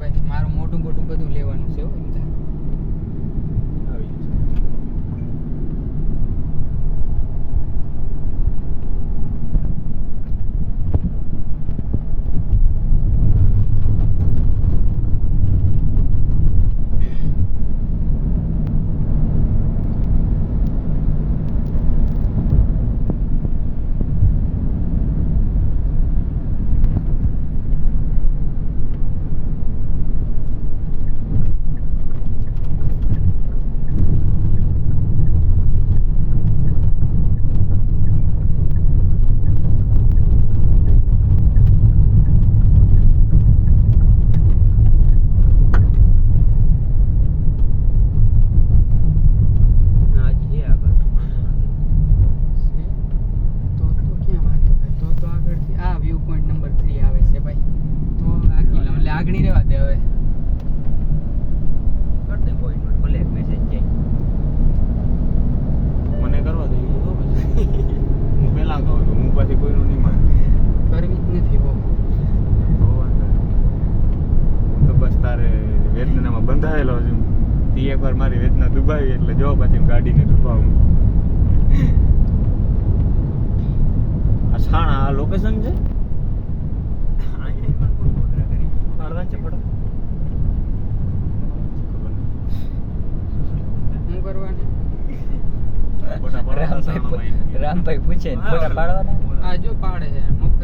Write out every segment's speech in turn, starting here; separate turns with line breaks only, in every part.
ભાઈ મારું મોટું મોટું બધું લેવાનું છે એવું આવેલો છું તી એકવાર મારી વેદના દુભાવી એટલે જો પછી ગાડીને દુભાવું. અછાણા આ લોકેશન છે?
રામભાઈ પૂછે ફોટા પાડવાના?
આ જો પાડે છે મફત.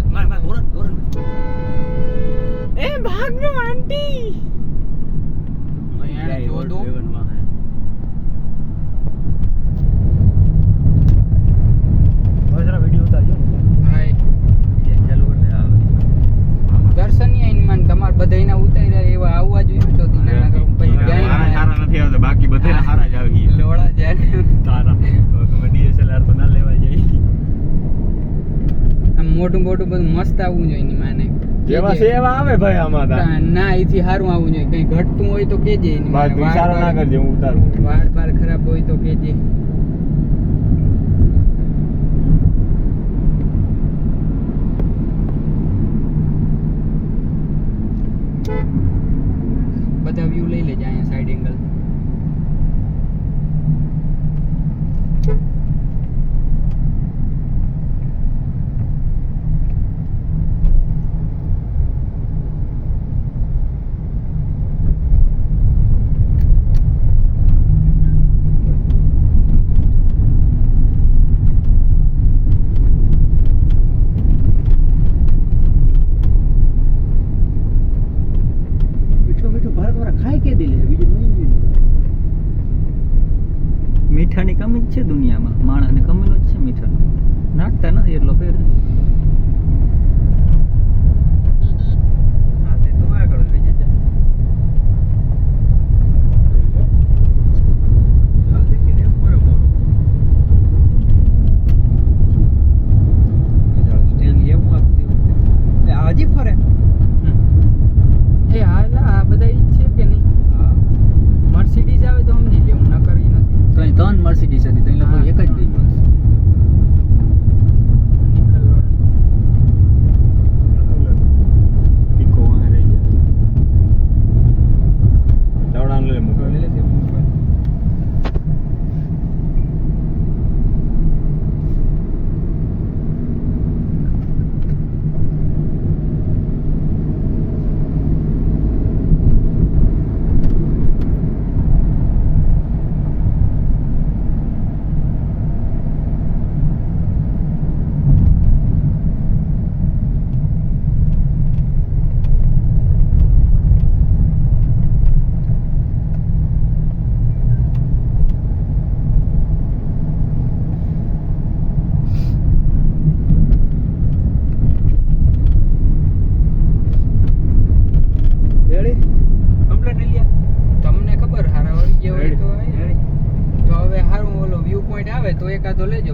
એવા આવવા જોઈએ ચોથી પછી જાય
સારા નથી આવતા બાકી બધા સારા જ આવી
લોડા જાય
તારા. ડીએસએલઆર તો ના લેવા જાય.
આમ મોટું મોટું બધું મસ્ત આવવું જોઈએ ની માને.
જેવા સેવા આવે ભાઈ આમાં તા
ના, એથી સારું આવવું જોઈએ. કઈ ઘટતું હોય તો કેજે એની મારે
સારા ના કરજે હું ઉતારું.
વાળ બાળ ખરાબ હોય તો કેજે.
મીઠાની કમી જ છે દુનિયામાં. માણસને કમીનો જ છે મીઠાનો. નાખતા નથી એટલો ફેર.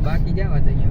બાકી જવા દઈએ